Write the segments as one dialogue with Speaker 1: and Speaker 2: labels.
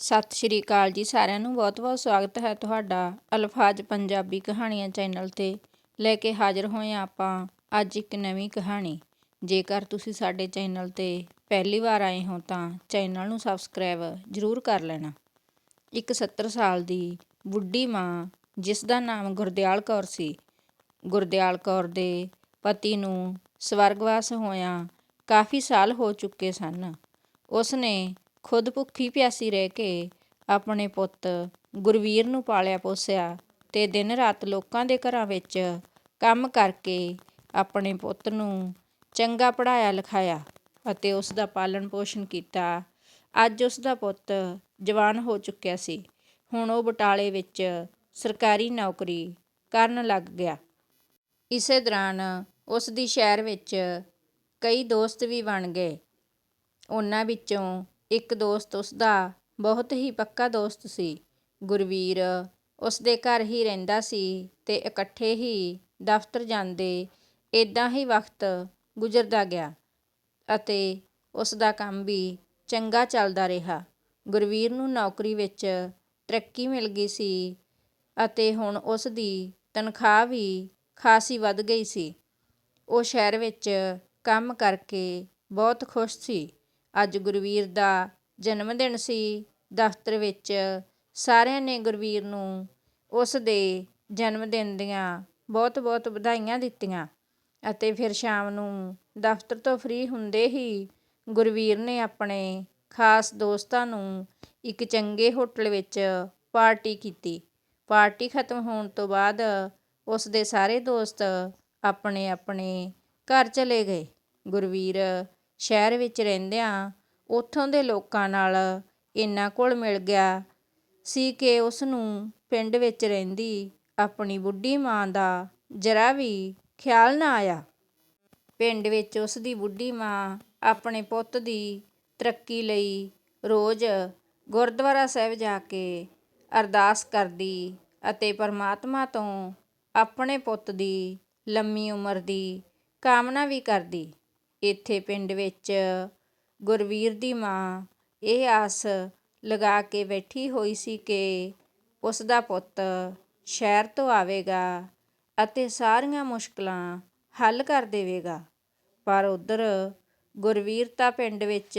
Speaker 1: ਸਤਿ ਸ਼੍ਰੀ ਅਕਾਲ ਜੀ ਸਾਰਿਆਂ ਨੂੰ। ਬਹੁਤ-ਬਹੁਤ ਸਵਾਗਤ ਹੈ ਤੁਹਾਡਾ ਅਲਫਾਜ਼ ਪੰਜਾਬੀ ਕਹਾਣੀਆਂ ਚੈਨਲ ਤੇ ਲੈ ਕੇ ਹਾਜ਼ਰ ਹੋਏ ਹਾਂ ਆਪਾਂ ਅੱਜ ਇੱਕ ਨਵੀਂ ਕਹਾਣੀ। ਜੇਕਰ ਤੁਸੀਂ ਸਾਡੇ ਚੈਨਲ ਤੇ ਪਹਿਲੀ ਵਾਰ ਆਏ ਹੋ ਤਾਂ ਚੈਨਲ ਨੂੰ ਸਬਸਕ੍ਰਾਈਬ ਜ਼ਰੂਰ ਕਰ ਲੈਣਾ। ਇੱਕ 70 ਸਾਲ ਦੀ ਬੁੱਢੀ ਮਾਂ, ਜਿਸ ਦਾ ਨਾਮ ਗੁਰਦਿਆਲ ਕੌਰ ਸੀ, ਗੁਰਦਿਆਲ ਕੌਰ ਦੇ ਪਤੀ ਨੂੰ ਸਵਰਗਵਾਸ ਹੋਇਆਂ ਕਾਫੀ ਸਾਲ ਹੋ ਚੁੱਕੇ ਸਨ। ਉਸ ਨੇ ਖੁਦ ਭੁੱਖੀ ਪਿਆਸੀ ਰਹਿ ਕੇ ਆਪਣੇ ਪੁੱਤ ਗੁਰਵੀਰ ਨੂੰ ਪਾਲਿਆ ਪੋਸਿਆ ਤੇ ਦਿਨ ਰਾਤ ਲੋਕਾਂ ਦੇ ਘਰਾਂ ਵਿੱਚ ਕੰਮ ਕਰਕੇ ਆਪਣੇ ਪੁੱਤ ਨੂੰ ਚੰਗਾ ਪੜਾਇਆ ਲਿਖਾਇਆ ਅਤੇ ਉਸ ਦਾ ਪਾਲਣ ਪੋਸ਼ਣ ਕੀਤਾ। ਅੱਜ ਉਸ ਦਾ ਪੁੱਤ ਜਵਾਨ ਹੋ ਚੁੱਕਿਆ ਸੀ। ਹੁਣ ਉਹ ਬਟਾਲੇ ਵਿੱਚ ਸਰਕਾਰੀ ਨੌਕਰੀ ਕਰਨ ਲੱਗ ਗਿਆ। ਇਸੇ ਦੌਰਾਨ ਉਸ ਦੀ ਸ਼ਹਿਰ ਵਿੱਚ ਕਈ ਦੋਸਤ ਵੀ ਬਣ ਗਏ। ਉਹਨਾਂ ਵਿੱਚੋਂ ਇੱਕ ਦੋਸਤ ਉਸਦਾ ਬਹੁਤ ਹੀ ਪੱਕਾ ਦੋਸਤ ਸੀ। ਗੁਰਵੀਰ ਉਸਦੇ ਘਰ ਹੀ ਰਹਿੰਦਾ ਸੀ ਤੇ ਇਕੱਠੇ ਹੀ ਦਫ਼ਤਰ ਜਾਂਦੇ ਇਦਾਂ ਹੀ ਵਕਤ ਗੁਜ਼ਰਦਾ ਗਿਆ ਅਤੇ ਉਸਦਾ ਕੰਮ ਵੀ ਚੰਗਾ ਚੱਲਦਾ ਰਿਹਾ। ਗੁਰਵੀਰ ਨੂੰ ਨੌਕਰੀ ਵਿੱਚ ਤਰੱਕੀ ਮਿਲ ਗਈ ਸੀ ਅਤੇ ਹੁਣ ਉਸ ਦੀ ਤਨਖਾਹ ਵੀ ਖਾਸੀ ਵੱਧ ਗਈ ਸੀ। ਉਹ ਸ਼ਹਿਰ ਵਿੱਚ ਕੰਮ ਕਰਕੇ ਬਹੁਤ ਖੁਸ਼ ਸੀ। ਅੱਜ ਗੁਰਵੀਰ ਦਾ ਜਨਮ ਦਿਨ ਸੀ। ਦਫ਼ਤਰ ਵਿੱਚ ਸਾਰਿਆਂ ਨੇ ਗੁਰਵੀਰ ਨੂੰ ਉਸ ਦੇ ਜਨਮ ਦਿਨ ਦੀਆਂ ਬਹੁਤ-ਬਹੁਤ ਵਧਾਈਆਂ ਦਿੱਤੀਆਂ ਅਤੇ ਫਿਰ ਸ਼ਾਮ ਨੂੰ ਦਫ਼ਤਰ ਤੋਂ ਫ੍ਰੀ ਹੁੰਦੇ ਹੀ ਗੁਰਵੀਰ ਨੇ ਆਪਣੇ ਖਾਸ ਦੋਸਤਾਂ ਨੂੰ ਇੱਕ ਚੰਗੇ ਹੋਟਲ ਵਿੱਚ ਪਾਰਟੀ ਕੀਤੀ। ਪਾਰਟੀ ਖਤਮ ਹੋਣ ਤੋਂ ਬਾਅਦ ਉਸ ਦੇ ਸਾਰੇ ਦੋਸਤ ਆਪਣੇ ਆਪਣੇ ਘਰ ਚਲੇ ਗਏ। ਗੁਰਵੀਰ ਸ਼ਹਿਰ ਵਿੱਚ ਰਹਿੰਦਿਆਂ ਉੱਥੋਂ ਦੇ ਲੋਕਾਂ ਨਾਲ ਇੰਨਾ ਘੁਲ ਮਿਲ ਗਿਆ। ਸੀ ਕਿ ਉਸ ਨੂੰ ਪਿੰਡ ਵਿੱਚ ਰਹਿੰਦੀ ਆਪਣੀ ਬੁੱਢੀ ਮਾਂ ਦਾ ਜਰਾ ਵੀ ਖਿਆਲ ਨਾ ਆਇਆ। ਪਿੰਡ ਵਿੱਚ ਉਸ ਦੀ ਬੁੱਢੀ ਮਾਂ ਆਪਣੇ ਪੁੱਤ ਦੀ ਤਰੱਕੀ ਲਈ ਰੋਜ਼ ਗੁਰਦੁਆਰਾ ਸਾਹਿਬ ਜਾ ਕੇ ਅਰਦਾਸ ਕਰਦੀ ਅਤੇ ਪਰਮਾਤਮਾ ਤੋਂ ਆਪਣੇ ਪੁੱਤ ਦੀ ਲੰਮੀ ਉਮਰ ਦੀ ਕਾਮਨਾ ਵੀ ਕਰਦੀ। ਇੱਥੇ ਪਿੰਡ ਵਿੱਚ ਗੁਰਵੀਰ ਦੀ ਮਾਂ ਇਹ ਆਸ ਲਗਾ ਕੇ ਬੈਠੀ ਹੋਈ ਸੀ ਕਿ ਉਸ ਦਾ ਪੁੱਤ ਸ਼ਹਿਰ ਤੋਂ ਆਵੇਗਾ ਅਤੇ ਸਾਰੀਆਂ ਮੁਸ਼ਕਲਾਂ ਹੱਲ ਕਰ ਦੇਵੇਗਾ। ਪਰ ਉਧਰ ਗੁਰਵੀਰ ਤਾਂ ਪਿੰਡ ਵਿੱਚ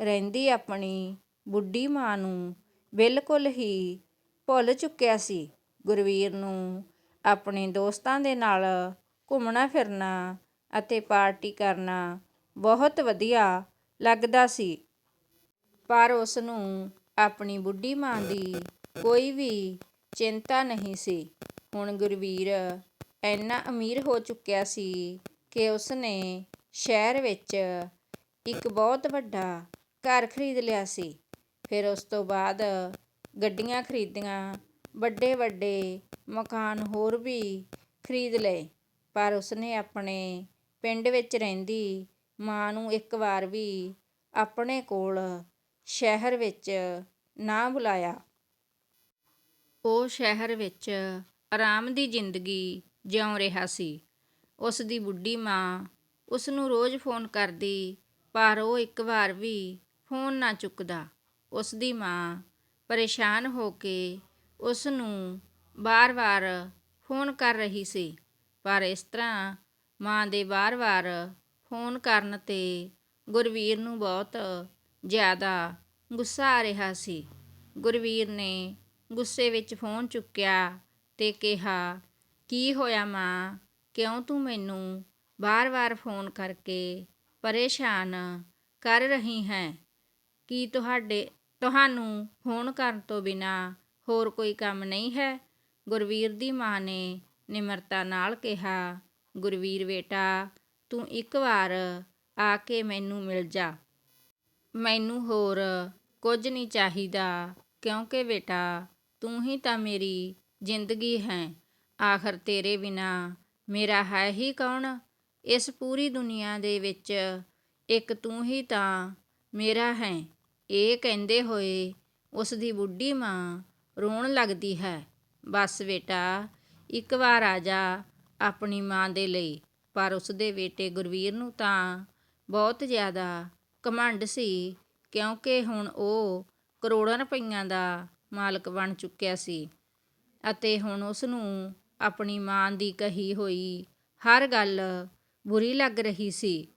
Speaker 1: ਰਹਿੰਦੀ ਆਪਣੀ ਬੁੱਢੀ ਮਾਂ ਨੂੰ ਬਿਲਕੁਲ ਹੀ ਭੁੱਲ ਚੁੱਕਿਆ ਸੀ। ਗੁਰਵੀਰ ਨੂੰ ਆਪਣੇ ਦੋਸਤਾਂ ਦੇ ਨਾਲ ਘੁੰਮਣਾ ਫਿਰਨਾ ਅਤੇ ਪਾਰਟੀ ਕਰਨਾ ਬਹੁਤ ਵਧੀਆ ਲੱਗਦਾ ਸੀ। ਪਰ ਉਸ ਨੂੰ ਆਪਣੀ ਬੁੱਢੀ ਮਾਂ ਦੀ ਕੋਈ ਵੀ ਚਿੰਤਾ ਨਹੀਂ ਸੀ। ਹੁਣ ਗੁਰਵੀਰ ਇੰਨਾ ਅਮੀਰ ਹੋ ਚੁੱਕਿਆ ਸੀ ਕਿ ਉਸ ਨੇ ਸ਼ਹਿਰ ਵਿੱਚ ਇੱਕ ਬਹੁਤ ਵੱਡਾ ਘਰ ਖਰੀਦ ਲਿਆ ਸੀ। ਫਿਰ ਉਸ ਤੋਂ ਬਾਅਦ ਗੱਡੀਆਂ ਖਰੀਦੀਆਂ ਵੱਡੇ ਵੱਡੇ ਮਕਾਨ ਹੋਰ ਵੀ ਖਰੀਦ ਲਏ। ਪਰ ਉਸਨੇ ਆਪਣੇ ਪਿੰਡ ਵਿੱਚ ਰਹਿੰਦੀ ਮਾਂ ਨੂੰ ਇੱਕ ਵਾਰ ਵੀ ਆਪਣੇ ਕੋਲ ਸ਼ਹਿਰ ਵਿੱਚ ਨਾ ਬੁਲਾਇਆ। ਉਹ ਸ਼ਹਿਰ ਵਿੱਚ ਆਰਾਮ ਦੀ ਜ਼ਿੰਦਗੀ ਜਿਉਂ ਰਿਹਾ ਸੀ। ਉਸ ਦੀ ਬੁੱਢੀ ਮਾਂ ਉਸ ਨੂੰ ਰੋਜ਼ ਫੋਨ ਕਰਦੀ, ਪਰ ਉਹ ਇੱਕ ਵਾਰ ਵੀ ਫੋਨ ਨਾ ਚੁੱਕਦਾ। ਉਸ ਦੀ ਮਾਂ ਪਰੇਸ਼ਾਨ ਹੋ ਕੇ ਉਸ ਨੂੰ ਵਾਰ ਵਾਰ ਫੋਨ ਕਰ ਰਹੀ ਸੀ, ਪਰ ਇਸ ਤਰ੍ਹਾਂ ਮਾਂ ਦੇ ਵਾਰ ਵਾਰ ਫੋਨ ਕਰਨ ਤੇ ਗੁਰਵੀਰ ਨੂੰ ਬਹੁਤ ਜ਼ਿਆਦਾ ਗੁੱਸਾ ਆ ਰਿਹਾ ਸੀ। ਗੁਰਵੀਰ ਨੇ ਗੁੱਸੇ ਵਿੱਚ ਫੋਨ ਚੁੱਕਿਆ ਤੇ ਕਿਹਾ, ਕੀ ਹੋਇਆ ਮਾਂ? ਕਿਉਂ ਤੂੰ ਮੈਨੂੰ ਵਾਰ ਵਾਰ ਫੋਨ ਕਰਕੇ ਪਰੇਸ਼ਾਨ ਕਰ ਰਹੀ ਹੈ? ਕੀ ਤੁਹਾਡੇ, ਤੁਹਾਨੂੰ ਫੋਨ ਕਰਨ ਤੋਂ ਬਿਨਾਂ ਹੋਰ ਕੋਈ ਕੰਮ ਨਹੀਂ ਹੈ? ਗੁਰਵੀਰ ਦੀ ਮਾਂ ਨੇ ਨਿਮਰਤਾ ਨਾਲ ਕਿਹਾ ਗੁਰਵੀਰ ਬੇਟਾ, ਤੂੰ ਇੱਕ ਵਾਰ ਆ ਕੇ ਮੈਨੂੰ ਮਿਲ ਜਾ। ਮੈਨੂੰ ਹੋਰ ਕੁਝ ਨਹੀਂ ਚਾਹੀਦਾ, ਕਿਉਂਕਿ ਬੇਟਾ, ਤੂੰ ਹੀ ਤਾਂ ਮੇਰੀ ਜ਼ਿੰਦਗੀ ਹੈ। ਆਖਰ ਤੇਰੇ ਬਿਨਾ ਮੇਰਾ ਹੈ ਹੀ ਕੌਣ? ਇਸ ਪੂਰੀ ਦੁਨੀਆ ਦੇ ਵਿੱਚ ਇੱਕ ਤੂੰ ਹੀ ਤਾਂ ਮੇਰਾ ਹੈ। ਇਹ ਕਹਿੰਦੇ ਹੋਏ ਉਸ ਦੀ ਬੁੱਢੀ ਮਾਂ ਰੋਣ ਲੱਗਦੀ ਹੈ। ਬਸ ਬੇਟਾ, ਇੱਕ ਵਾਰ ਆ ਜਾ ਆਪਣੀ ਮਾਂ ਦੇ ਲਈ। ਪਰ ਉਸ ਦੇ ਬੇਟੇ ਗੁਰਵੀਰ ਨੂੰ ਤਾਂ ਬਹੁਤ ਜ਼ਿਆਦਾ ਘਮੰਡ ਸੀ, ਕਿਉਂਕਿ ਹੁਣ ਉਹ ਕਰੋੜਾਂ ਰੁਪਈਆਂ ਦਾ ਮਾਲਕ ਬਣ ਚੁੱਕਿਆ ਸੀ ਅਤੇ ਹੁਣ ਉਸ ਨੂੰ ਆਪਣੀ ਮਾਂ ਦੀ ਕਹੀ ਹੋਈ ਹਰ ਗੱਲ ਬੁਰੀ ਲੱਗ ਰਹੀ ਸੀ।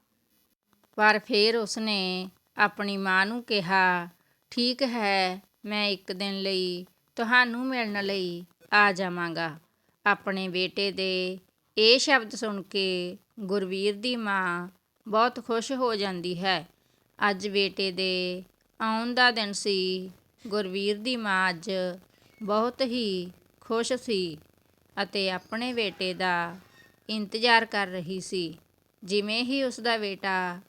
Speaker 1: ਪਰ ਫਿਰ ਉਸਨੇ ਆਪਣੀ ਮਾਂ ਨੂੰ ਕਿਹਾ, ਠੀਕ ਹੈ, ਮੈਂ ਇੱਕ ਦਿਨ ਲਈ ਤੁਹਾਨੂੰ ਮਿਲਣ ਲਈ ਆ ਜਾਵਾਂਗਾ। ਆਪਣੇ ਬੇਟੇ ਦੇ ਇਹ ਸ਼ਬਦ ਸੁਣ ਕੇ ਗੁਰਵੀਰ ਦੀ ਮਾਂ ਬਹੁਤ ਖੁਸ਼ ਹੋ ਜਾਂਦੀ ਹੈ। ਅੱਜ ਬੇਟੇ ਦੇ ਆਉਣ ਦਾ ਦਿਨ ਸੀ। ਗੁਰਵੀਰ ਦੀ ਮਾਂ ਅੱਜ ਬਹੁਤ ਹੀ ਖੁਸ਼ ਸੀ ਅਤੇ ਆਪਣੇ ਬੇਟੇ ਦਾ ਇੰਤਜ਼ਾਰ ਕਰ ਰਹੀ ਸੀ। ਜਿਵੇਂ ਹੀ ਉਸ ਦਾ ਬੇਟਾ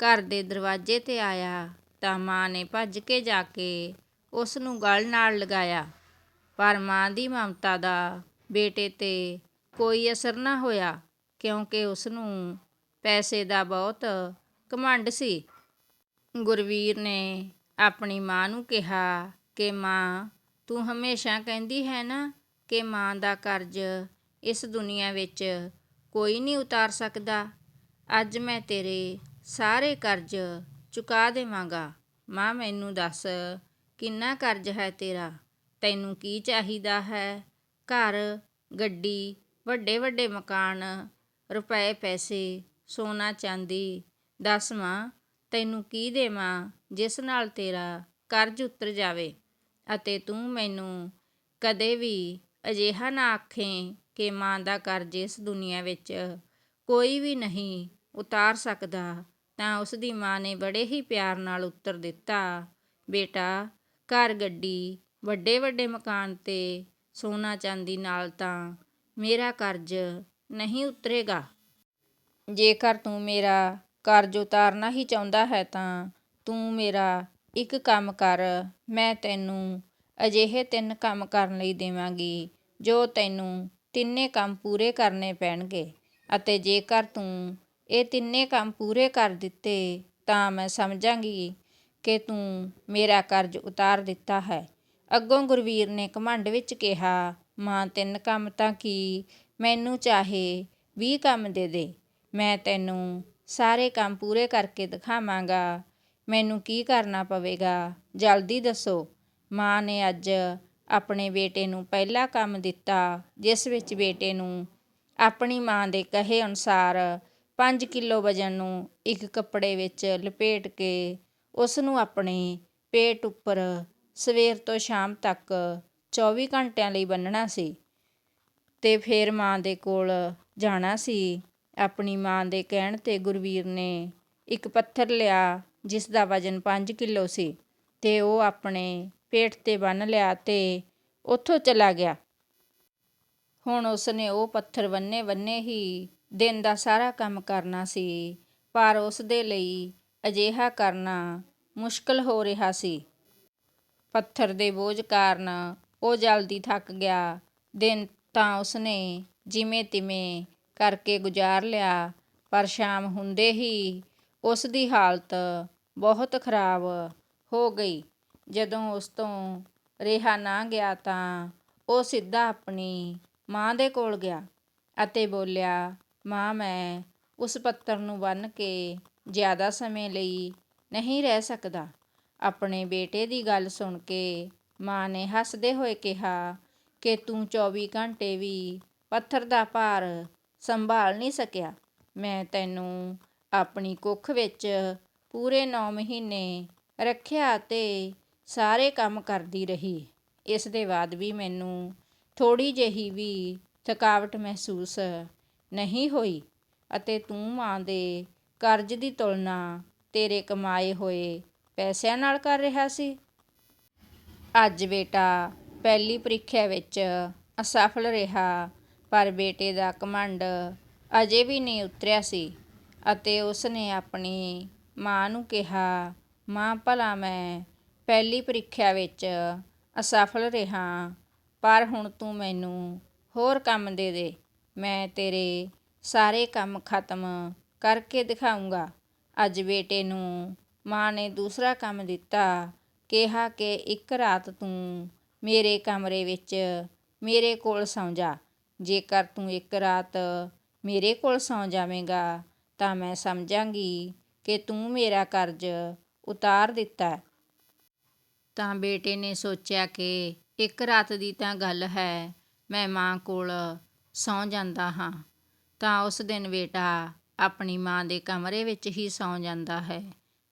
Speaker 1: ਘਰ ਦੇ ਦਰਵਾਜ਼ੇ ਤੇ ਆਇਆ ਤਾਂ ਮਾਂ ਨੇ ਭੱਜ ਕੇ ਜਾ ਕੇ ਉਸ ਨੂੰ ਗਲ ਨਾਲ ਲਗਾਇਆ। ਪਰ ਮਾਂ ਦੀ ਮਮਤਾ ਦਾ ਬੇਟੇ ਤੇ ਕੋਈ ਅਸਰ ਨਾ ਹੋਇਆ, ਕਿਉਂਕਿ ਉਸ ਨੂੰ ਪੈਸੇ ਦਾ ਬਹੁਤ ਘਮੰਡ ਸੀ। ਗੁਰਵੀਰ ਨੇ ਆਪਣੀ ਮਾਂ ਨੂੰ ਕਿਹਾ ਕਿ, ਮਾਂ, ਤੂੰ ਹਮੇਸ਼ਾ ਕਹਿੰਦੀ ਹੈ ਨਾ ਕਿ ਮਾਂ ਦਾ ਕਰਜ਼ ਇਸ ਦੁਨੀਆ ਵਿੱਚ ਕੋਈ ਨਹੀਂ ਉਤਾਰ ਸਕਦਾ। ਅੱਜ ਮੈਂ ਤੇਰੇ ਸਾਰੇ ਕਰਜ਼ ਚੁਕਾ ਦੇਵਾਂਗਾ। ਮਾਂ, ਮੈਨੂੰ ਦੱਸ, ਕਿੰਨਾ ਕਰਜ਼ ਹੈ ਤੇਰਾ? ਤੈਨੂੰ ਕੀ ਚਾਹੀਦਾ ਹੈ? ਘਰ, ਗੱਡੀ ਵੱਡੇ ਵੱਡੇ ਮਕਾਨ, ਰੁਪਏ, ਪੈਸੇ, ਸੋਨਾ, ਚਾਂਦੀ, ਦੱਸ ਮਾਂ, ਤੈਨੂੰ ਕੀ ਦੇਵਾਂ, ਜਿਸ ਨਾਲ ਤੇਰਾ ਕਰਜ਼ ਉਤਰ ਜਾਵੇ। ਅਤੇ ਤੂੰ ਮੈਨੂੰ ਕਦੇ ਵੀ ਅਜਿਹਾ ਨਾ ਆਖੇ ਕਿ ਮਾਂ ਦਾ ਕਰਜ਼ ਇਸ ਦੁਨੀਆ ਵਿੱਚ ਕੋਈ ਵੀ ਨਹੀਂ ਉਤਾਰ ਸਕਦਾ, ਤਾਂ ਉਸ ਦੀ ਮਾਂ ਨੇ ਬੜੇ ਹੀ ਪਿਆਰ ਨਾਲ ਉੱਤਰ ਦਿੱਤਾ, ਬੇਟਾ, ਘਰ ਗੱਡੀ, ਵੱਡੇ ਵੱਡੇ ਮਕਾਨ ਤੇ ਸੋਨਾ ਚਾਂਦੀ ਨਾਲ ਤਾਂ ਮੇਰਾ ਕਰਜ਼ ਨਹੀਂ ਉਤਰੇਗਾ। ਜੇਕਰ ਤੂੰ ਮੇਰਾ ਕਰਜ਼ ਉਤਾਰਨਾ ਹੀ ਚਾਹੁੰਦਾ ਹੈ ਤਾਂ ਤੂੰ ਮੇਰਾ ਇੱਕ ਕੰਮ ਕਰ, ਮੈਂ ਤੈਨੂੰ ਅਜਿਹੇ ਤਿੰਨ ਕੰਮ ਕਰਨ ਲਈ ਦੇਵਾਂਗੀ, ਜੋ ਤੈਨੂੰ ਤਿੰਨੇ ਕੰਮ ਪੂਰੇ ਕਰਨੇ ਪੈਣਗੇ। ਅਤੇ ਜੇਕਰ ਤੂੰ ਇਹ ਤਿੰਨੇ ਕੰਮ ਪੂਰੇ ਕਰ ਦਿੱਤੇ, ਤਾਂ ਮੈਂ ਸਮਝਾਂਗੀ ਕਿ ਤੂੰ ਮੇਰਾ ਕਰਜ਼ ਉਤਾਰ ਦਿੱਤਾ ਹੈ। ਅੱਗੋਂ ਗੁਰਵੀਰ ਨੇ ਘਮੰਡ ਵਿੱਚ ਕਿਹਾ ਮਾਂ, ਤਿੰਨ ਕੰਮ ਤਾਂ ਕੀ? ਮੈਨੂੰ ਚਾਹੇ ਵੀਹ ਕੰਮ ਦੇ ਦੇ। ਮੈਂ ਤੈਨੂੰ ਸਾਰੇ ਕੰਮ ਪੂਰੇ ਕਰਕੇ ਦਿਖਾਵਾਂਗਾ। ਮੈਨੂੰ ਕੀ ਕਰਨਾ ਪਵੇਗਾ? ਜਲਦੀ ਦੱਸੋ। ਮਾਂ ਨੇ ਅੱਜ ਆਪਣੇ ਬੇਟੇ ਨੂੰ ਪਹਿਲਾ ਕੰਮ ਦਿੱਤਾ, ਜਿਸ ਵਿੱਚ ਬੇਟੇ ਨੂੰ ਆਪਣੀ ਮਾਂ ਦੇ ਕਹੇ ਅਨੁਸਾਰ 5 ਕਿਲੋ ਵਜਨ ਨੂੰ ਇੱਕ ਕੱਪੜੇ ਵਿੱਚ ਲਪੇਟ ਕੇ ਉਸ ਨੂੰ ਆਪਣੇ ਪੇਟ ਉੱਪਰ ਸਵੇਰ ਤੋਂ ਸ਼ਾਮ ਤੱਕ 24 ਘੰਟਿਆਂ ਲਈ ਬੰਨਣਾ ਸੀ ਤੇ ਫਿਰ ਮਾਂ ਦੇ ਕੋਲ ਜਾਣਾ ਸੀ। ਆਪਣੀ ਮਾਂ ਦੇ ਕਹਿਣ ਤੇ ਗੁਰਵੀਰ ਨੇ ਇੱਕ ਪੱਥਰ ਲਿਆ ਜਿਸ ਦਾ ਵਜ਼ਨ 5 ਕਿਲੋ ਸੀ ਤੇ ਉਹ ਆਪਣੇ ਪੇਟ ਤੇ ਬੰਨ ਲਿਆ ਤੇ ਉੱਥੋਂ ਚਲਾ ਗਿਆ। ਹੁਣ ਉਸਨੇ ਉਹ ਪੱਥਰ ਬੰਨੇ ਬੰਨੇ ਹੀ ਦਿਨ ਦਾ ਸਾਰਾ ਕੰਮ ਕਰਨਾ ਸੀ, ਪਰ ਉਸ ਦੇ ਲਈ ਅਜਿਹਾ ਕਰਨਾ ਮੁਸ਼ਕਲ ਹੋ ਰਿਹਾ ਸੀ। ਪੱਥਰ ਦੇ ਬੋਝ ਕਾਰਨ ਉਹ ਜਲਦੀ ਥੱਕ ਗਿਆ। ਦਿਨ ਤਾਂ ਉਸਨੇ ਜਿਵੇਂ ਤਿਵੇਂ ਕਰਕੇ ਗੁਜ਼ਾਰ ਲਿਆ, ਪਰ ਸ਼ਾਮ ਹੁੰਦੇ ਹੀ ਉਸ ਦੀ ਹਾਲਤ ਬਹੁਤ ਖਰਾਬ ਹੋ ਗਈ। ਜਦੋਂ ਉਸ ਤੋਂ ਰਿਹਾ ਨਾ ਗਿਆ ਤਾਂ ਉਹ ਸਿੱਧਾ ਆਪਣੀ ਮਾਂ ਦੇ ਕੋਲ ਗਿਆ ਅਤੇ ਬੋਲਿਆ, ਮਾਂ, ਮੈਂ ਉਸ ਪੱਤਰ ਨੂੰ ਬੰਨ੍ਹ ਕੇ ਜ਼ਿਆਦਾ ਸਮੇਂ ਲਈ ਨਹੀਂ ਰਹਿ ਸਕਦਾ। ਆਪਣੇ ਬੇਟੇ ਦੀ ਗੱਲ ਸੁਣ ਕੇ ਮਾਂ ਨੇ ਹੱਸਦੇ ਹੋਏ ਕਿਹਾ ਕਿ ਤੂੰ 24 ਘੰਟੇ ਵੀ ਪੱਥਰ ਦਾ ਭਾਰ ਸੰਭਾਲ ਨਹੀਂ ਸਕਿਆ। ਮੈਂ ਤੈਨੂੰ ਆਪਣੀ ਕੁੱਖ ਵਿੱਚ ਪੂਰੇ 9 ਮਹੀਨੇ ਰੱਖਿਆ ਤੇ ਸਾਰੇ ਕੰਮ ਕਰਦੀ ਰਹੀ। ਇਸ ਦੇ ਬਾਅਦ ਵੀ ਮੈਨੂੰ ਥੋੜੀ ਜਿਹੀ ਵੀ ਥਕਾਵਟ ਮਹਿਸੂਸ ਨਹੀਂ ਹੋਈ ਅਤੇ ਤੂੰ ਮਾਂ ਦੇ ਕਰਜ਼ ਦੀ ਤੁਲਨਾ ਤੇਰੇ ਕਮਾਏ ਹੋਏ ਪੈਸਿਆਂ ਨਾਲ ਕਰ ਰਿਹਾ ਸੀ। ਅੱਜ ਬੇਟਾ, ਪਹਿਲੀ ਪ੍ਰੀਖਿਆ ਵਿੱਚ ਅਸਫਲ ਰਿਹਾ, ਪਰ ਬੇਟੇ ਦਾ ਘਮੰਡ ਅਜੇ ਵੀ ਨਹੀਂ ਉਤਰਿਆ ਸੀ ਅਤੇ ਉਸ ਨੇ ਆਪਣੀ ਮਾਂ ਨੂੰ ਕਿਹਾ, ਮਾਂ, ਭਲਾ ਮੈਂ ਪਹਿਲੀ ਪ੍ਰੀਖਿਆ ਵਿੱਚ ਅਸਫਲ ਰਿਹਾ, ਪਰ ਹੁਣ ਤੂੰ ਮੈਨੂੰ ਹੋਰ ਕੰਮ ਦੇ ਦੇ। ਮੈਂ ਤੇਰੇ ਸਾਰੇ ਕੰਮ ਖਤਮ ਕਰਕੇ ਦਿਖਾਉਂਗਾ ਅੱਜ ਬੇਟੇ ਨੂੰ ਮਾਂ ਨੇ ਦੂਸਰਾ ਕੰਮ ਦਿੱਤਾ ਕਿਹਾ ਕਿ ਇੱਕ ਰਾਤ ਤੂੰ ਮੇਰੇ ਕਮਰੇ ਵਿੱਚ ਮੇਰੇ ਕੋਲ ਸੌਂ ਜਾ। ਜੇਕਰ ਤੂੰ ਇੱਕ ਰਾਤ ਮੇਰੇ ਕੋਲ ਸੌਂ ਜਾਵੇਂਗਾ, ਤਾਂ ਮੈਂ ਸਮਝਾਂਗੀ ਕਿ ਤੂੰ ਮੇਰਾ ਕਰਜ਼ ਉਤਾਰ ਦਿੱਤਾ ਤਾਂ ਬੇਟੇ ਨੇ ਸੋਚਿਆ ਕਿ ਇੱਕ ਰਾਤ ਦੀ ਤਾਂ ਗੱਲ ਹੈ, ਮੈਂ ਮਾਂ ਕੋਲ ਸੌਂ ਜਾਂਦਾ ਹਾਂ। ਤਾਂ ਉਸ ਦਿਨ ਬੇਟਾ ਆਪਣੀ ਮਾਂ ਦੇ ਕਮਰੇ ਵਿੱਚ ਹੀ ਸੌਂ ਜਾਂਦਾ ਹੈ,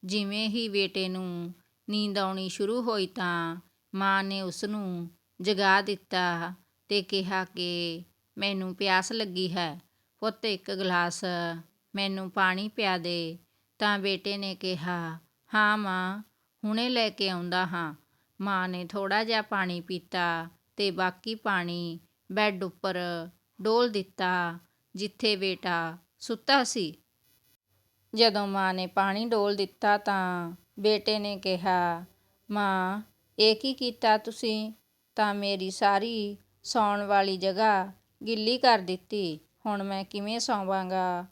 Speaker 1: ਜਿਵੇਂ ਹੀ ਬੇਟੇ ਨੂੰ ਨੀਂਦ ਆਉਣੀ ਸ਼ੁਰੂ ਹੋਈ ਤਾਂ ਮਾਂ ਨੇ ਉਸ ਨੂੰ ਜਗਾ ਦਿੱਤਾ ਤੇ ਕਿਹਾ ਕਿ ਮੈਨੂੰ ਪਿਆਸ ਲੱਗੀ ਹੈ। ਪੁੱਤ, ਇੱਕ ਗਲਾਸ ਮੈਨੂੰ ਪਾਣੀ ਪਿਆ ਦੇ। ਤਾਂ ਬੇਟੇ ਨੇ ਕਿਹਾ, ਹਾਂ ਮਾਂ, ਹੁਣੇ ਲੈ ਕੇ ਆਉਂਦਾ ਹਾਂ। ਮਾਂ ਨੇ ਥੋੜਾ ਜਿਹਾ ਪਾਣੀ ਪੀਤਾ ਤੇ ਬਾਕੀ ਪਾਣੀ ਬੈੱਡ ਉੱਪਰ ਡੋਲ ਦਿੱਤਾ, ਜਿੱਥੇ ਬੇਟਾ ਸੁੱਤਾ ਸੀ। ਜਦੋਂ ਮਾਂ ਨੇ ਪਾਣੀ ਡੋਲ ਦਿੱਤਾ ਤਾਂ ਬੇਟੇ ਨੇ ਕਿਹਾ, ਮਾਂ, ਇਹ ਕੀ ਕੀਤਾ ਤੁਸੀਂ? ਤਾਂ ਮੇਰੀ ਸਾਰੀ ਸੌਣ ਵਾਲੀ ਜਗ੍ਹਾ ਗਿੱਲੀ ਕਰ ਦਿੱਤੀ। ਹੁਣ ਮੈਂ ਕਿਵੇਂ ਸੌਵਾਂਗਾ?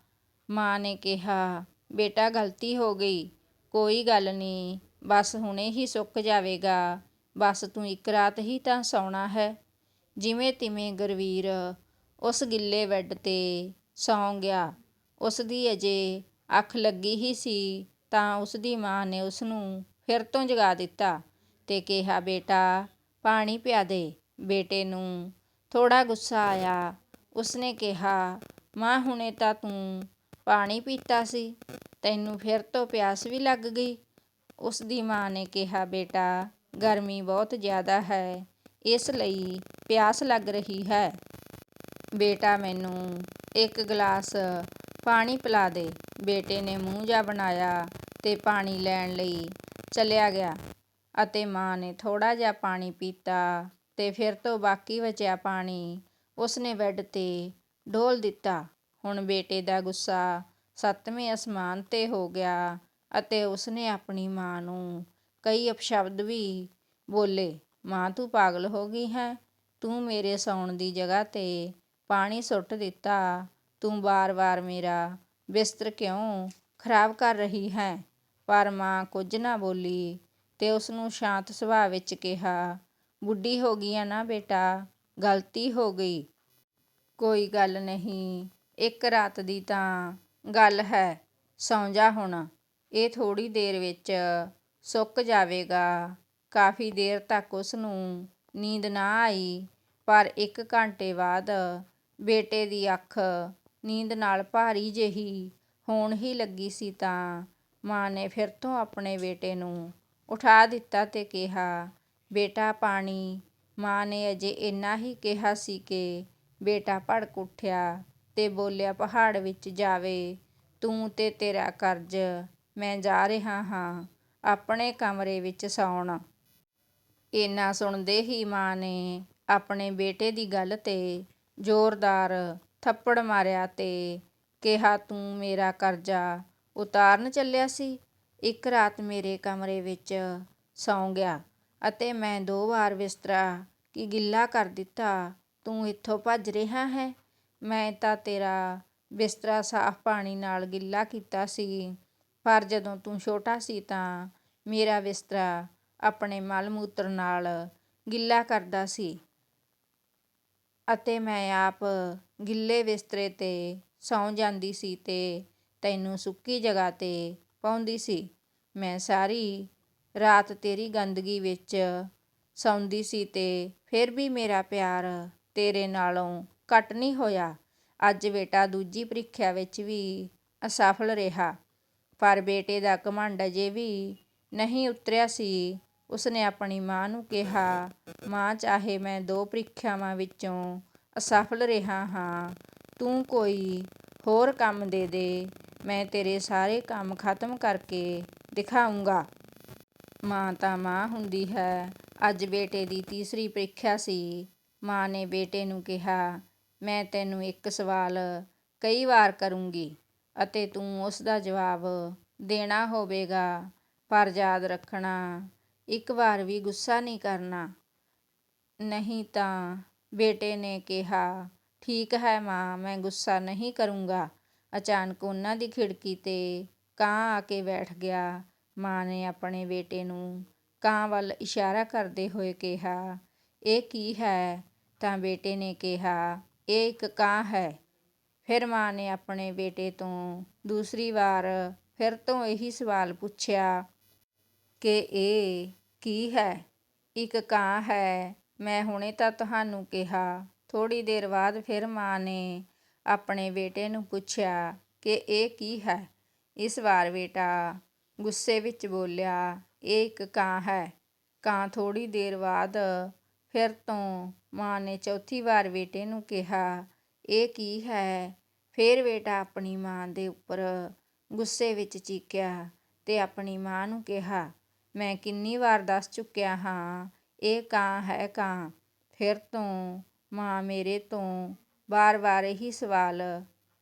Speaker 1: ਮਾਂ ਨੇ ਕਿਹਾ, ਬੇਟਾ, ਗਲਤੀ ਹੋ ਗਈ। ਕੋਈ ਗੱਲ ਨਹੀਂ, ਬਸ ਹੁਣੇ ਹੀ ਸੁੱਕ ਜਾਵੇਗਾ। ਬਸ ਤੂੰ ਇੱਕ ਰਾਤ ਹੀ ਤਾਂ ਸੌਣਾ ਹੈ। ਜਿਵੇਂ ਤਿਵੇਂ ਗੁਰਵੀਰ ਉਸ ਗਿੱਲੇ ਬੈੱਡ ਤੇ ਸੌਂ ਗਿਆ। ਉਸ ਦੀ ਅਜੇ ਅੱਖ ਲੱਗੀ ਹੀ ਸੀ। ਤਾਂ ਉਸ ਦੀ ਮਾਂ ਨੇ ਉਸ ਨੂੰ ਫਿਰ ਤੋਂ ਜਗਾ ਦਿੱਤਾ ਅਤੇ ਕਿਹਾ, ਬੇਟਾ, ਪਾਣੀ ਪਿਆ ਦੇ। ਬੇਟੇ ਨੂੰ ਥੋੜ੍ਹਾ ਗੁੱਸਾ ਆਇਆ। ਉਸਨੇ ਕਿਹਾ, ਮਾਂ, ਹੁਣੇ ਤਾਂ ਤੂੰ ਪਾਣੀ ਪੀਤਾ ਸੀ। ਤੈਨੂੰ ਫਿਰ ਤੋਂ ਪਿਆਸ ਵੀ ਲੱਗ ਗਈ। ਉਸ ਦੀ ਮਾਂ ਨੇ ਕਿਹਾ, ਬੇਟਾ, ਗਰਮੀ ਬਹੁਤ ਜ਼ਿਆਦਾ ਹੈ। ਇਸ ਲਈ ਪਿਆਸ ਲੱਗ ਰਹੀ ਹੈ। ਬੇਟਾ, ਮੈਨੂੰ ਇੱਕ ਗਲਾਸ ਪਾਣੀ ਪਿਲਾ ਦੇ। ਬੇਟੇ ਨੇ ਮੂੰਹ ਜਿਹਾ ਬਣਾਇਆ ਤੇ ਪਾਣੀ ਲੈਣ ਲਈ ਚਲਿਆ ਗਿਆ ਅਤੇ ਮਾਂ ਨੇ ਥੋੜ੍ਹਾ ਜਿਹਾ ਪਾਣੀ ਪੀਤਾ ਤੇ ਫਿਰ ਤੋਂ ਬਾਕੀ ਬਚਿਆ ਪਾਣੀ ਉਸਨੇ ਬੈੱਡ ਤੇ ਡੋਲ੍ਹ ਦਿੱਤਾ। ਹੁਣ ਬੇਟੇ ਦਾ ਗੁੱਸਾ ਸੱਤਵੇਂ ਅਸਮਾਨ ਤੇ ਹੋ ਗਿਆ ਅਤੇ ਉਸਨੇ ਆਪਣੀ ਮਾਂ ਨੂੰ ਕਈ ਅਪਸ਼ਬਦ ਵੀ ਬੋਲੇ, ਮਾਂ, ਤੂੰ ਪਾਗਲ ਹੋ ਗਈ ਹੈ। ਤੂੰ ਮੇਰੇ ਸੌਣ ਦੀ ਜਗ੍ਹਾ ਤੇ ਪਾਣੀ ਸੁੱਟ ਦਿੱਤਾ। ਤੂੰ ਵਾਰ-ਵਾਰ ਮੇਰਾ ਬਿਸਤਰ ਕਿਉਂ ਖਰਾਬ ਕਰ ਰਹੀ ਹੈ? ਪਰ ਮਾਂ ਕੁਝ ਨਾ ਬੋਲੀ ਤੇ ਉਸ ਨੂੰ ਸ਼ਾਂਤ ਸੁਭਾਅ ਵਿੱਚ ਕਿਹਾ, ਬੁੱਢੀ ਹੋ ਗਈ ਆ ਨਾ ਬੇਟਾ, ਗਲਤੀ ਹੋ ਗਈ। ਕੋਈ ਗੱਲ ਨਹੀਂ, ਇੱਕ ਰਾਤ ਦੀ ਤਾਂ ਗੱਲ ਹੈ ਸੌਂ ਜਾ ਹੁਣ। ਇਹ ਥੋੜ੍ਹੀ ਦੇਰ ਵਿੱਚ ਸੁੱਕ ਜਾਵੇਗਾ। ਕਾਫੀ ਦੇਰ ਤੱਕ ਉਸ ਨੂੰ ਨੀਂਦ ਨਾ ਆਈ, ਪਰ ਇੱਕ ਘੰਟੇ ਬਾਅਦ ਬੇਟੇ ਦੀ ਅੱਖ ਨੀਂਦ ਨਾਲ ਭਾਰੀ ਜਿਹੀ ਹੋਣ ਹੀ ਲੱਗੀ ਸੀ ਤਾਂ ਮਾਂ ਨੇ ਫਿਰ ਤੋਂ ਆਪਣੇ ਬੇਟੇ ਨੂੰ ਉਠਾ ਦਿੱਤਾ ਤੇ ਕਿਹਾ, ਬੇਟਾ ਪਾਣੀ। ਮਾਂ ਨੇ ਅਜੇ ਇੰਨਾ ਹੀ ਕਿਹਾ ਸੀ ਕਿ ਬੇਟਾ ਭੜਕ ਉੱਠਿਆ ਤੇ ਬੋਲਿਆ, ਪਹਾੜ ਵਿੱਚ ਜਾਵੇ, ਤੂੰ ਤੇ ਤੇਰਾ ਕਰਜ਼, ਮੈਂ ਜਾ ਰਿਹਾ ਹਾਂ, ਆਪਣੇ ਕਮਰੇ ਵਿੱਚ ਸੌਣ। ਇੰਨਾ ਸੁਣਦੇ ਹੀ ਮਾਂ ਨੇ ਆਪਣੇ ਬੇਟੇ ਦੀ ਗੱਲ ਤੇ ਜ਼ੋਰਦਾਰ ਥੱਪੜ ਮਾਰਿਆ ਤੇ ਕਿਹਾ, ਤੂੰ ਮੇਰਾ ਕਰਜ਼ਾ ਉਤਾਰਨ ਚੱਲਿਆ ਸੀ। ਇੱਕ ਰਾਤ ਮੇਰੇ ਕਮਰੇ ਵਿੱਚ ਸੌਂ ਗਿਆ ਅਤੇ ਮੈਂ ਦੋ ਵਾਰ ਬਿਸਤਰਾ ਕੀ ਗਿੱਲਾ ਕਰ ਦਿੱਤਾ, ਤੂੰ ਇੱਥੋਂ ਭੱਜ ਰਿਹਾ ਹੈ? ਮੈਂ ਤਾਂ ਤੇਰਾ ਬਿਸਤਰਾ ਸਾਫ਼ ਪਾਣੀ ਨਾਲ ਗਿੱਲਾ ਕੀਤਾ ਸੀ, ਪਰ ਜਦੋਂ ਤੂੰ ਛੋਟਾ ਸੀ ਤਾਂ ਮੇਰਾ ਬਿਸਤਰਾ ਆਪਣੇ ਮਲ ਮੂਤਰ ਨਾਲ ਗਿੱਲਾ ਕਰਦਾ ਸੀ ਅਤੇ ਮੈਂ ਆਪ ਗਿੱਲੇ ਬਿਸਤਰੇ ਤੇ ਸੌਂ ਜਾਂਦੀ ਸੀ ਤੇ ਤੈਨੂੰ ਸੁੱਕੀ ਜਗ੍ਹਾ ਤੇ ਪਾਉਂਦੀ ਸੀ। ਮੈਂ ਸਾਰੀ ਰਾਤ ਤੇਰੀ ਗੰਦਗੀ ਵਿੱਚ ਸੌਂਦੀ ਸੀ ਤੇ ਫਿਰ ਵੀ ਮੇਰਾ ਪਿਆਰ ਤੇਰੇ ਨਾਲੋਂ ਘੱਟ ਨਹੀਂ ਹੋਇਆ। ਅੱਜ ਬੇਟਾ ਦੂਜੀ ਪ੍ਰੀਖਿਆ ਵਿੱਚ ਵੀ ਅਸਫਲ ਰਿਹਾ। ਪਰ ਬੇਟੇ ਦਾ ਘਮੰਡ ਅਜੇ ਵੀ ਨਹੀਂ ਉਤਰਿਆ ਸੀ। ਉਸਨੇ ਆਪਣੀ ਮਾਂ ਨੂੰ ਕਿਹਾ, ਮਾਂ, ਚਾਹੇ ਮੈਂ ਦੋ ਪ੍ਰੀਖਿਆਵਾਂ ਵਿੱਚੋਂ ਅਸਫਲ ਰਿਹਾ ਹਾਂ, ਤੂੰ ਕੋਈ ਹੋਰ ਕੰਮ ਦੇ ਦੇ। ਮੈਂ ਤੇਰੇ ਸਾਰੇ ਕੰਮ ਖਤਮ ਕਰਕੇ ਦਿਖਾਊਂਗਾ। ਮਾਂ ਤਾਂ ਮਾਂ ਹੁੰਦੀ ਹੈ। ਅੱਜ ਬੇਟੇ ਦੀ ਤੀਸਰੀ ਪ੍ਰੀਖਿਆ ਸੀ। ਮਾਂ ਨੇ ਬੇਟੇ ਨੂੰ ਕਿਹਾ, ਮੈਂ ਤੈਨੂੰ ਇੱਕ ਸਵਾਲ ਕਈ ਵਾਰ ਕਰੂੰਗੀ ਅਤੇ ਤੂੰ ਉਸ ਦਾ ਜਵਾਬ ਦੇਣਾ ਹੋਵੇਗਾ, ਪਰ ਯਾਦ ਰੱਖਣਾ, ਇੱਕ ਵਾਰ ਵੀ ਗੁੱਸਾ ਨਹੀਂ ਕਰਨਾ। ਨਹੀਂ ਤਾਂ ਬੇਟੇ ਨੇ ਕਿਹਾ, ਠੀਕ ਹੈ ਮਾਂ, ਮੈਂ ਗੁੱਸਾ ਨਹੀਂ ਕਰੂੰਗਾ। ਅਚਾਨਕ ਉਹਨਾਂ ਦੀ ਖਿੜਕੀ ਤੇ ਕਾਂ ਆ ਕੇ ਬੈਠ ਗਿਆ। ਮਾਂ ਨੇ ਆਪਣੇ ਬੇਟੇ ਨੂੰ ਕਾਂ ਵੱਲ ਇਸ਼ਾਰਾ ਕਰਦੇ ਹੋਏ ਕਿਹਾ, ਇਹ ਕੀ ਹੈ? ਤਾਂ ਬੇਟੇ ਨੇ ਕਿਹਾ, ਇਹ ਇੱਕ ਕਾਂ ਹੈ। ਫਿਰ ਮਾਂ ਨੇ ਆਪਣੇ ਬੇਟੇ ਤੋਂ ਦੂਸਰੀ ਵਾਰ ਫਿਰ ਤੋਂ ਇਹੀ ਸਵਾਲ ਪੁੱਛਿਆ ਕਿ, ਇਹ ਕੀ ਹੈ? ਇੱਕ ਕਾਂ ਹੈ। ਮੈਂ ਹੁਣੇ ਤਾਂ ਤੁਹਾਨੂੰ ਕਿਹਾ। ਥੋੜ੍ਹੀ ਦੇਰ ਬਾਅਦ ਫਿਰ ਮਾਂ ਨੇ ਆਪਣੇ ਬੇਟੇ ਨੂੰ ਪੁੱਛਿਆ ਕਿ ਇਹ ਕੀ ਹੈ? ਇਸ ਵਾਰ ਬੇਟਾ ਗੁੱਸੇ ਵਿੱਚ ਬੋਲਿਆ, ਇਹ ਇੱਕ ਕਾਂ ਹੈ। ਕਾਂ ਥੋੜ੍ਹੀ ਦੇਰ ਬਾਅਦ ਫਿਰ ਤੋਂ ਮਾਂ ਨੇ ਚੌਥੀ ਵਾਰ ਬੇਟੇ ਨੂੰ ਕਿਹਾ, ਇਹ ਕੀ ਹੈ? ਫਿਰ ਬੇਟਾ ਆਪਣੀ ਮਾਂ ਦੇ ਉੱਪਰ ਗੁੱਸੇ ਵਿੱਚ ਚੀਕਿਆ ਤੇ ਆਪਣੀ ਮਾਂ ਨੂੰ ਕਿਹਾ, ਮੈਂ ਕਿੰਨੀ ਵਾਰ ਦੱਸ ਚੁੱਕਿਆ ਹਾਂ, ਇਹ ਕਾਂ ਹੈ ਕਾਂ। ਫਿਰ ਤੋਂ ਮਾਂ ਮੇਰੇ ਤੋਂ ਵਾਰ-ਵਾਰ ਇਹੀ ਸਵਾਲ,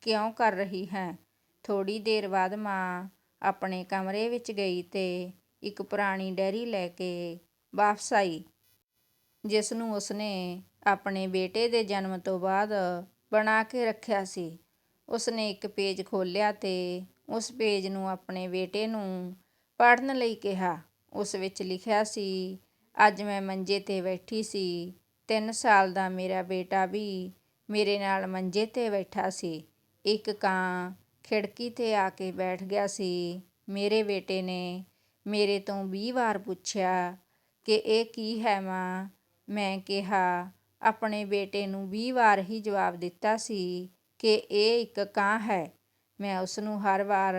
Speaker 1: ਕਿਉਂ ਕਰ ਰਹੀ ਹੈ? ਥੋੜ੍ਹੀ ਦੇਰ ਬਾਅਦ ਮਾਂ ਆਪਣੇ ਕਮਰੇ ਵਿੱਚ ਗਈ ਤੇ ਇੱਕ ਪੁਰਾਣੀ ਡੈਰੀ ਲੈ ਕੇ ਵਾਪਸ ਆਈ, ਜਿਸ ਨੂੰ ਉਸਨੇ ਆਪਣੇ ਬੇਟੇ ਦੇ ਜਨਮ ਤੋਂ ਬਾਅਦ ਬਣਾ ਕੇ ਰੱਖਿਆ ਸੀ। ਉਸਨੇ ਇੱਕ ਪੇਜ ਖੋਲ੍ਹਿਆ ਤੇ ਉਸ ਪੇਜ ਨੂੰ ਆਪਣੇ ਬੇਟੇ ਨੂੰ ਪੜ੍ਹਨ ਲਈ ਕਿਹਾ। ਉਸ ਵਿੱਚ ਲਿਖਿਆ ਸੀ, ਅੱਜ ਮੈਂ ਮੰਜੇ ਤੇ ਬੈਠੀ ਸੀ, ਤਿੰਨ ਸਾਲ ਦਾ ਮੇਰਾ ਬੇਟਾ ਵੀ ਮੇਰੇ ਨਾਲ ਮੰਜੇ ਤੇ ਬੈਠਾ ਸੀ। ਇੱਕ ਕਾਂ ਖਿੜਕੀ ਤੇ ਆ ਕੇ ਬੈਠ ਗਿਆ ਸੀ। ਮੇਰੇ ਬੇਟੇ ਨੇ ਮੇਰੇ ਤੋਂ ਵੀਹ ਵਾਰ ਪੁੱਛਿਆ ਕਿ ਇਹ ਕੀ ਹੈ ਮਾਂ? ਮੈਂ ਕਿਹਾ, ਆਪਣੇ ਬੇਟੇ ਨੂੰ ਵੀਹ ਵਾਰ ਹੀ ਜਵਾਬ ਦਿੱਤਾ ਸੀ ਕਿ ਇਹ ਇੱਕ ਕਾਂ ਹੈ। ਮੈਂ ਉਸਨੂੰ ਹਰ ਵਾਰ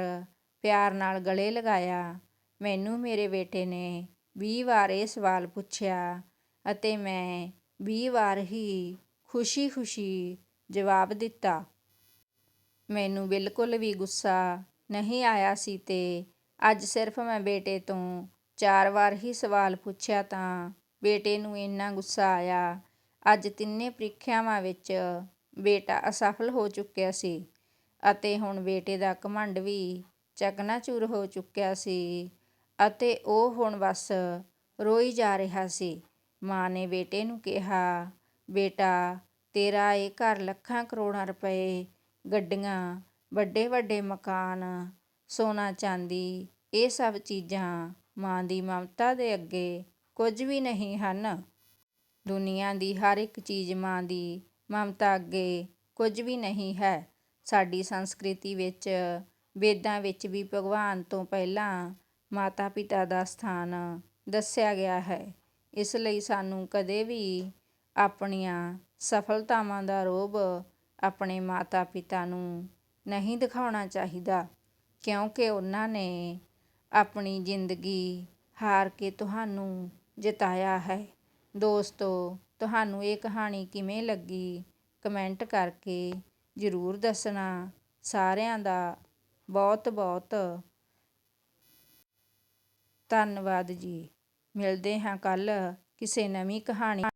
Speaker 1: ਪਿਆਰ ਨਾਲ ਗਲੇ ਲਗਾਇਆ। ਮੈਨੂੰ ਮੇਰੇ ਬੇਟੇ ਨੇ ਵੀਹ ਵਾਰ ਇਹ ਸਵਾਲ ਪੁੱਛਿਆ ਅਤੇ ਮੈਂ ਵੀਹ ਵਾਰ ਹੀ ਖੁਸ਼ੀ-ਖੁਸ਼ੀ ਜਵਾਬ ਦਿੱਤਾ। ਮੈਨੂੰ ਬਿਲਕੁਲ ਵੀ ਗੁੱਸਾ ਨਹੀਂ ਆਇਆ ਸੀ ਤੇ ਅੱਜ ਸਿਰਫ ਮੈਂ ਬੇਟੇ ਤੋਂ ਚਾਰ ਵਾਰ ਹੀ ਸਵਾਲ ਪੁੱਛਿਆ ਤਾਂ ਬੇਟੇ ਨੂੰ ਇੰਨਾ ਗੁੱਸਾ ਆਇਆ। ਅੱਜ ਤਿੰਨੇ ਪ੍ਰੀਖਿਆਵਾਂ ਵਿੱਚ ਬੇਟਾ ਅਸਫਲ ਹੋ ਚੁੱਕਿਆ ਸੀ ਅਤੇ ਹੁਣ ਬੇਟੇ ਦਾ ਘਮੰਡ ਵੀ ਚਕਨਾਚੂਰ ਹੋ ਚੁੱਕਿਆ ਸੀ ਅਤੇ ਉਹ ਹੁਣ ਬਸ ਰੋਈ ਜਾ ਰਿਹਾ ਸੀ। ਮਾਂ ਨੇ ਬੇਟੇ ਨੂੰ ਕਿਹਾ। ਬੇਟਾ, ਤੇਰਾ ਇਹ ਘਰ ਲੱਖਾਂ ਕਰੋੜਾਂ ਰੁਪਏ, ਗੱਡੀਆਂ, ਵੱਡੇ ਵੱਡੇ ਮਕਾਨ, ਸੋਨਾ ਚਾਂਦੀ, ਇਹ ਸਭ ਚੀਜ਼ਾਂ ਮਾਂ ਦੀ ਮਮਤਾ ਦੇ ਅੱਗੇ ਕੁਝ ਵੀ ਨਹੀਂ ਹਨ। ਦੁਨੀਆ ਦੀ ਹਰ ਇੱਕ ਚੀਜ਼ ਮਾਂ ਦੀ ਮਮਤਾ ਅੱਗੇ ਕੁਝ ਵੀ ਨਹੀਂ ਹੈ। ਸਾਡੀ ਸੰਸਕ੍ਰਿਤੀ ਵਿੱਚ, ਵੇਦਾਂ ਵਿੱਚ ਵੀ ਭਗਵਾਨ ਤੋਂ ਪਹਿਲਾਂ ਮਾਤਾ ਪਿਤਾ ਦਾ ਸਥਾਨ ਦੱਸਿਆ ਗਿਆ ਹੈ। ਇਸ ਲਈ ਸਾਨੂੰ ਕਦੇ ਵੀ ਆਪਣੀਆਂ ਸਫਲਤਾਵਾਂ ਦਾ ਰੋਬ ਆਪਣੇ ਮਾਤਾ ਪਿਤਾ ਨੂੰ ਨਹੀਂ ਦਿਖਾਉਣਾ ਚਾਹੀਦਾ, ਕਿਉਂਕਿ ਉਹਨਾਂ ਨੇ ਆਪਣੀ ਜ਼ਿੰਦਗੀ ਹਾਰ ਕੇ ਤੁਹਾਨੂੰ ਜਿਤਾਇਆ ਹੈ। ਦੋਸਤੋ, ਤੁਹਾਨੂੰ ਇਹ ਕਹਾਣੀ ਕਿਵੇਂ ਲੱਗੀ? ਕਮੈਂਟ ਕਰਕੇ ਜ਼ਰੂਰ ਦੱਸਣਾ। ਸਾਰਿਆਂ ਦਾ ਬਹੁਤ ਬਹੁਤ ਧੰਨਵਾਦ ਜੀ। ਮਿਲਦੇ ਹਾਂ ਕੱਲ੍ਹ ਕਿਸੇ ਨਵੀਂ ਕਹਾਣੀ